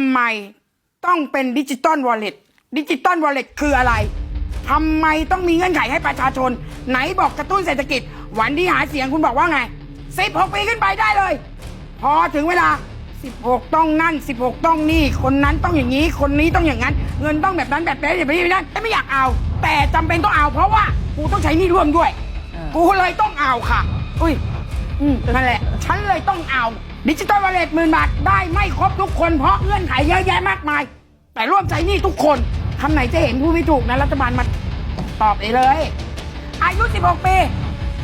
ำไมต้องเป็นดิจิตอลวอลเล็ตดิจิตอลวอลเล็ตคืออะไรทำไมต้องมีเงื่อนไขให้ประชาชน ไหนบอกกระตุ้นเศรษฐกิจ วันที่หาเสียงคุณบอกว่าไง 16 ปีขึ้นไปได้เลย พอถึงเวลา 16 ต้องนั่น 16 ต้องนี่ คนนั้นต้องอย่างนี้ คนนี้ต้องอย่างนั้น เงินต้องแบบนั้นแบบนี้แบบนี้แบบนั้นแต่ไม่อยากเอา แต่จำเป็นต้องเอา เพราะว่ากูต้องใช้หนี่ร่วมด้วย กูเลยต้องเอาค่ะ อุ้ย อืมนั่นแหละ ฉันเลยต้องเอาดิจิตอลวอลเล็ตหมื่นบาทได้ไม่ครบทุกคนเพราะเงื่อนไขเยอะแยะมากมาย แต่ร่วมใจหนี่ทุกคนคำไหนจะเห็นผู้ไม่ถูกนะรัฐบาลมาตอบเลยเลย อายุ 16 ปี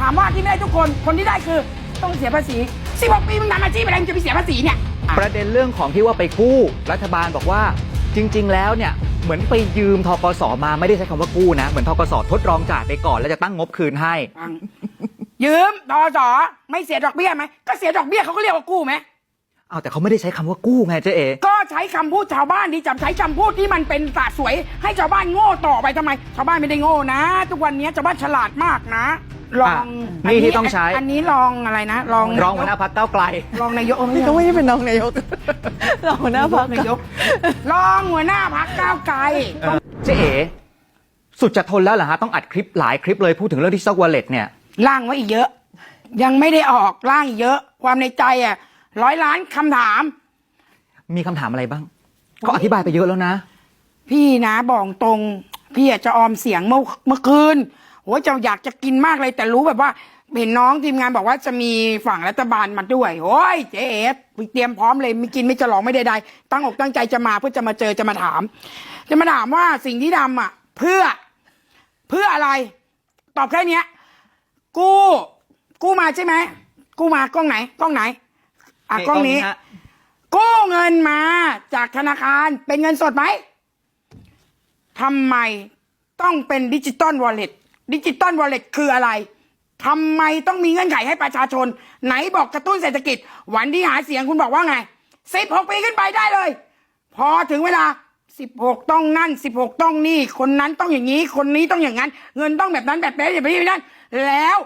ถามว่าที่ไม่ได้ทุกคนคนที่ได้คือต้องเสียภาษี 16 ปีมึงทำอาชีพอะไรมึงจะไปเสียภาษีเนี่ยอะ ประเด็นเรื่องของที่ว่าไปกู้รัฐบาลบอกว่าจริง ๆ แล้วเนี่ยเหมือนไปยืมทกสมาไม่ได้ใช้คำว่ากู้นะ เหมือนทกสทดลองจ่ายไปก่อน แล้วจะตั้งงบคืนให้ ฟัง ยืมดอสอไม่เสียดอกเบี้ยไหมก็เสียดอกเบี้ยเขาก็เรียกว่ากู้ไหมเอาแต่เขาไม่ได้ใช้คำว่ากู้ไงเจ๊เอ ก็ใช้คำพูดชาวบ้านที่จำใช้คำพูดที่มันเป็นศาสตร์สวย ให้ชาวบ้านโง่ต่อไปทำไม ชาวบ้านไม่ได้โง่นะ ทุกวันนี้ชาวบ้านฉลาดมากนะลองะนี่ที่ต้องใช้อันนี้ลองอะไรนะลองรองหัวหน้าพักเก้าวไกล ลองนายกนี่ก็ไม่ได้เป็นน้องนายก รองหัวหน้าพักนายกลองหัวหน้าพักก้าวไกลต้องเจ๊เอ สุดจะทนแล้วเหรอฮะ ต้องอัดคลิปหลายคลิปเลยพูดถึงเรื่องดิจิทัลวอลเล็ตเนี่ย ล่างไว้อีกเยอะ ยังไม่ได้ออกล่างอีกเยอะ ความในใจอะร้อยล้านคำถาม มีคำถามอะไรบ้าง ก็อธิบายไปเยอะแล้วนะ พี่นะบอกตรง พี่อาจจะออมเสียงเมื่อเมื่อคืนโอ้ยจะอยากจะกินมากเลย แต่รู้แบบว่า เห็นน้องทีมงานบอกว่าจะมีฝั่งรัฐบาลมาด้วยโอ้ยเจ๊เอฟเตรียมพร้อมเลยไม่กินไม่จะลองไม่ใดๆตั้งอกตั้งใจจะมาเพื่อจะมาเจอจะมาถาม จะมาถามว่าสิ่งที่ทำอะ เพื่อเพื่ออะไร ตอบแค่เนี้ย กู้กู้มาใช่ไหมกู้มากล้องไหน กล้องไหน อะกล้องนี้ ฮะกู้เงินมาจากธนาคารเป็นเงินสดไหมทำไมต้องเป็นดิจิตอลวอลเล็ตดิจิตอลวอลเล็ตคืออะไรทำไมต้องมีเงื่อนไขให้ประชาชน ไหนบอกกระตุ้นเศรษฐกิจ วันที่หาเสียงคุณบอกว่าไง16ปีขึ้นไปได้เลย พอถึงเวลา 16ต้องนั่น16ต้องนี่ คนนั้นต้องอย่างนี้ คนนี้ต้องอย่างนั้น เงินต้องแบบนั้นแบบนี้แบบนี้แบบนั้นแล้ว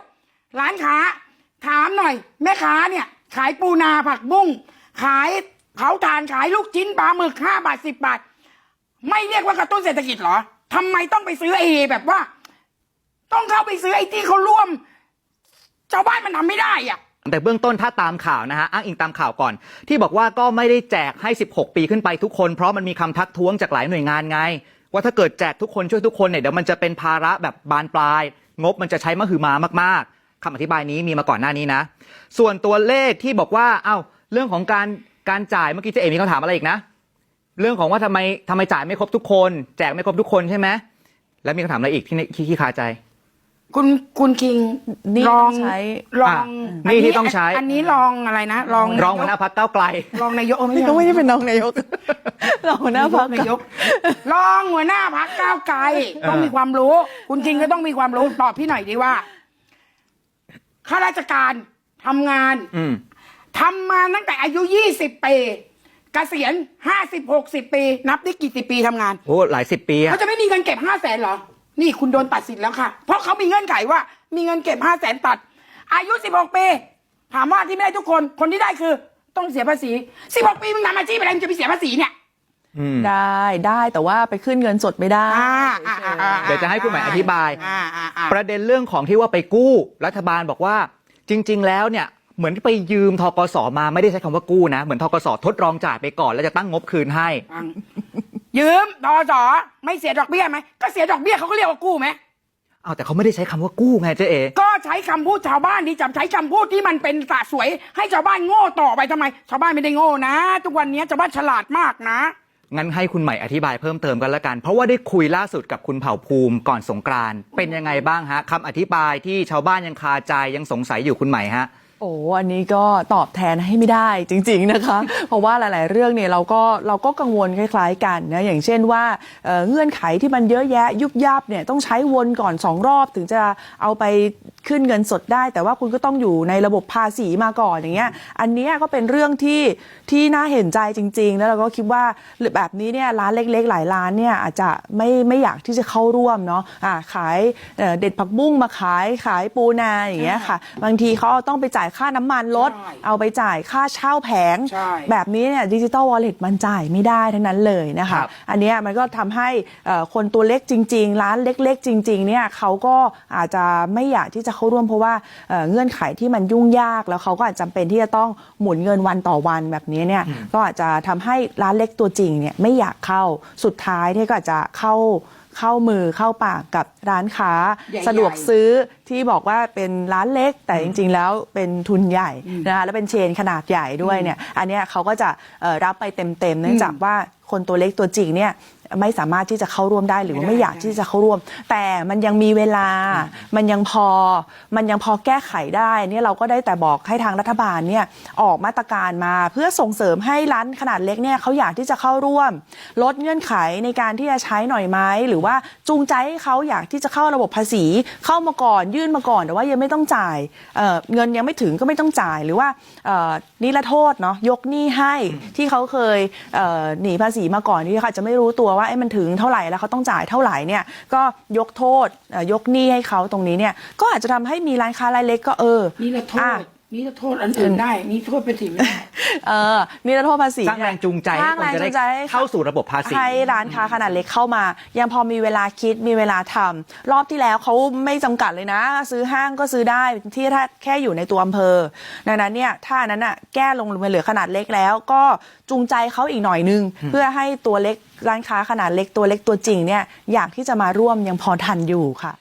ร้านค้า ถามหน่อย แม่ค้าเนี่ย ขายปูนาผักบุ้งขายเผาถ่านขายลูกชิ้นปลาหมึกห้าบาทสิบบาท ไม่เรียกว่ากระตุ้นเศรษฐกิจเหรอทำไมต้องไปซื้อไอ้แบบว่า ต้องเข้าไปซื้อไอ้ที่เขาร่วมชาวบ้านมันทำไม่ได้อะ แต่เบื้องต้นถ้าตามข่าวนะฮะอ้างอิงตามข่าวก่อน ที่บอกว่าก็ไม่ได้แจกให้ 16 ปีขึ้นไปทุกคน เพราะมันมีคำทักท้วงจากหลายหน่วยงานไง ว่าถ้าเกิดแจกทุกคนช่วยทุกคนเนี่ยเดี๋ยวมันจะเป็นภาระแบบบานปลาย งบมันจะใช้มหึมามาก ๆคำอธิบายนี้มีมาก่อนหน้านี้นะ ส่วนตัวเลขที่บอกว่าเอ้าเรื่องของการการจ่ายเมื่อกี้เจ๊เอ๋มีคำถามอะไรอีกนะ เรื่องของว่าทำไมทำไมจ่ายไม่ครบทุกคน แจกไม่ครบทุกคนใช่ไหมแล้วมีคำถามอะไรอีกที่ที่ที่คาใจ คุณคุณคิงนี่ลต้อองงใช้ ลองอะนี่ที่ต้องใช้ อันนี้ลองอะไรนะลองรองหัวหน้าพักเก้าวไกล ลองนายกนี่ก็ไม่ได้เป็นน้องนายกรองหัวหน้าพักนายกรองหัวหน้าพักก้าวไกลต้องมีความรู้ คุณคิงก็ต้องมีความรู้ตอบพี่หน่อยดีว่าข้าราชการทำงาน อืม ทำมาตั้งแต่อายุยี่สิบปีเกษียณห้าสิบหกสิบปี นับได้กี่สิบปีทำงาน โอ้หลายสิบปีอะเขาจะไม่มีเงินเก็บห้าแสนเหรอ นี่คุณโดนตัดสิทธิ์แล้วค่ะ เพราะเขามีเงื่อนไขว่า มีเงินเก็บห้าแสนตัด อายุสิบหกปี ถามว่าที่ไม่ได้ทุกคน คนที่ได้คือ ต้องเสียภาษีสิบหกปีมึงทำอาชีพอะไรมึงจะไปเสียภาษีเนี่ย อืมได้ได้แต่ว่าไปขึ้นเงินสดไม่ได้ อ่าอ่าอ่าอ่าเดี๋ยวจะให้คุณหมายอธิบาย อ่าอ่าอ่า ประเด็นเรื่องของที่ว่าไปกู้รัฐบาลบอกว่า จริง ๆ แล้วเนี่ยเหมือนไปยืมทกสมาไม่ได้ใช้คำว่ากู้นะ เหมือนทกสทดลองจ่ายไปก่อนแล้วจะตั้งงบคืนให้ ฟัง ยืมดอสอไม่เสียดอกเบี้ยไหมก็เสียดอกเบี้ยเขาก็เรียกว่ากู้ไหมเอาแต่เขาไม่ได้ใช้คำว่ากู้ไงเจ๊เอ ก็ใช้คำพูดชาวบ้านที่จำใช้คำพูดที่มันเป็นศาสตร์สวย ให้ชาวบ้านโง่ต่อไปทำไม ชาวบ้านไม่ได้โง่นะ ทุกวันนี้ชาวบ้านฉลาดมากนะ งั้นให้คุณใหม่อธิบายเพิ่มเติมกันละกัน เพราะว่าได้คุยล่าสุดกับคุณเผ่าภูมิก่อนสงกรานต์เป็นยังไงบ้างฮะคำอธิบายที่ชาวบ้านยังคาใจยังสงสัยอยู่คุณใหม่ฮะ โอ้อันนี้ก็ตอบแทนให้ไม่ได้จริง ๆนะคะ เพราะว่าหลาย ๆ เรื่องเนี่ยเราก็เราก็กังวลคล้าย ๆ กันนะอย่างเช่นว่าเเงื่อนไขที่มันเยอะแยะยุบยับเนี่ยต้องใช้วนก่อนสองรอบถึงจะเอาไป ขึ้นเงินสดได้ แต่ว่าคุณก็ต้องอยู่ในระบบภาษีมาก่อนอย่างเงี้ยอันเนี้ยก็เป็นเรื่องที่ที่น่าเห็นใจจริง ๆ แล้วเราก็คิดว่าแบบนี้เนี่ยร้านเล็ก ๆ หลายร้านเนี่ยอาจจะไม่ไม่อยากที่จะเข้าร่วมเนาะอ่าขายเอ่อเด็ดผักบุ้งมาขายขายปูนาอย่างเงี้ยค่ะ บางทีเขาต้องไปจ่ายายค่าน้ำมันรถใช่เอาไปจ่ายค่าเช่าแผงใช่แบบนี้เนี่ยดิจิตอลวอลเล็ตมันจ่ายไม่ได้ทั้งนั้นเลยนะครัคะบอันเนี้ยมันก็ทำให้เอ่อคนตัวเล็กจริง ๆ ร้านเล็ก ๆ จริงๆเนี่ยเขาก็อาจจะไม่อยากที่จะเข้าร่วมเพราะว่าเอ่อเงื่อนไขที่มันยุ่งยากแล้วเขาก็อาจจำเป็นที่จะต้องหมุนเงินวันต่อวันแบบนี้เนี่ยก็อาจจะทำให้ร้านเล็กตัวจริงเนี่ยไม่อยากเข้าสุดท้ายเนี่ยก็อาจจะเข้าเข้ามือเข้าปากกับร้านค้าใหญ่ๆสะดวกซื้อที่บอกว่าเป็นร้านเล็ก แต่จริง ๆ แล้วเป็นทุนใหญ่นะคะแล้วเป็นเชนขนาดใหญ่ด้วยเนี่ยอันเนี้ยเขาก็จะเอ่อรับไปเต็มๆเนื่องจากว่าคนตัวเล็กตัวจริงเนี่ย ไม่สามารถที่จะเข้าร่วมได้หรือว่าไม่ได้ไม่อยากที่จะเข้าร่วม แต่มันยังมีเวลา มันยังพอ มันยังพอแก้ไขได้เนี่ยเราก็ได้แต่บอกให้ทางรัฐบาลเนี่ยออกมาตรการมา เพื่อส่งเสริมให้ร้านขนาดเล็กเนี่ยเขาอยากที่จะเข้าร่วม ลดเงื่อนไขในการที่จะใช้หน่อยไหมหรือว่าจูงใจให้เขาอยากที่จะเข้าระบบภาษีเข้ามาก่อนยื่นมาก่อนแต่ว่ายังไม่ต้องจ่ายเอ่อเงินยังไม่ถึงก็ไม่ต้องจ่ายหรือว่าเอ่อนิรโทษเนาะยกหนี้ให้ที่เขาเคยเอ่อหนีภาษีมาก่อนที่เขาอาจจะไม่รู้ตัวว่าเอ้มันถึงเท่าไหร่แล้วเขาต้องจ่ายเท่าไหร่เนี่ยก็ยกโทษเอ่อยกหนี้ให้เขาตรงนี้เนี่ยก็อาจจะทำให้มีร้านค้ารายเล็กก็เออนี่ละโทอะษ นี่ละโทษอันอื่นได้ นี่โทษเป็นสิ่งไม่ได้ เออนิรโทษภาษีสร้างแรงจูงใจสให้ร้างคนแรงจะจูได้งใจให้เข้าสู่ระบบภาษีให้ร้านค้าขนาดเล็กเข้ามา ยังพอมีเวลาคิดมีเวลาทำรอบที่แล้วเขาไม่จำกัดเลยนะ ซื้อห้างก็ซื้อได้ที่ถ้าแค่อยู่ในตัวอำเภอ ดังนั้นเนี่ยถ้าอันนั้นอะแก้ลงมาเหลือขนาดเล็กแล้ว ก็จูงใจเขาอีกหน่อยนึง เพื่อให้ตัวเล็กร้านค้าขนาดเล็กตัวเล็กตัวจริงเนี่ยอยากที่จะมาร่วมยังพอทันอยู่ค่ะ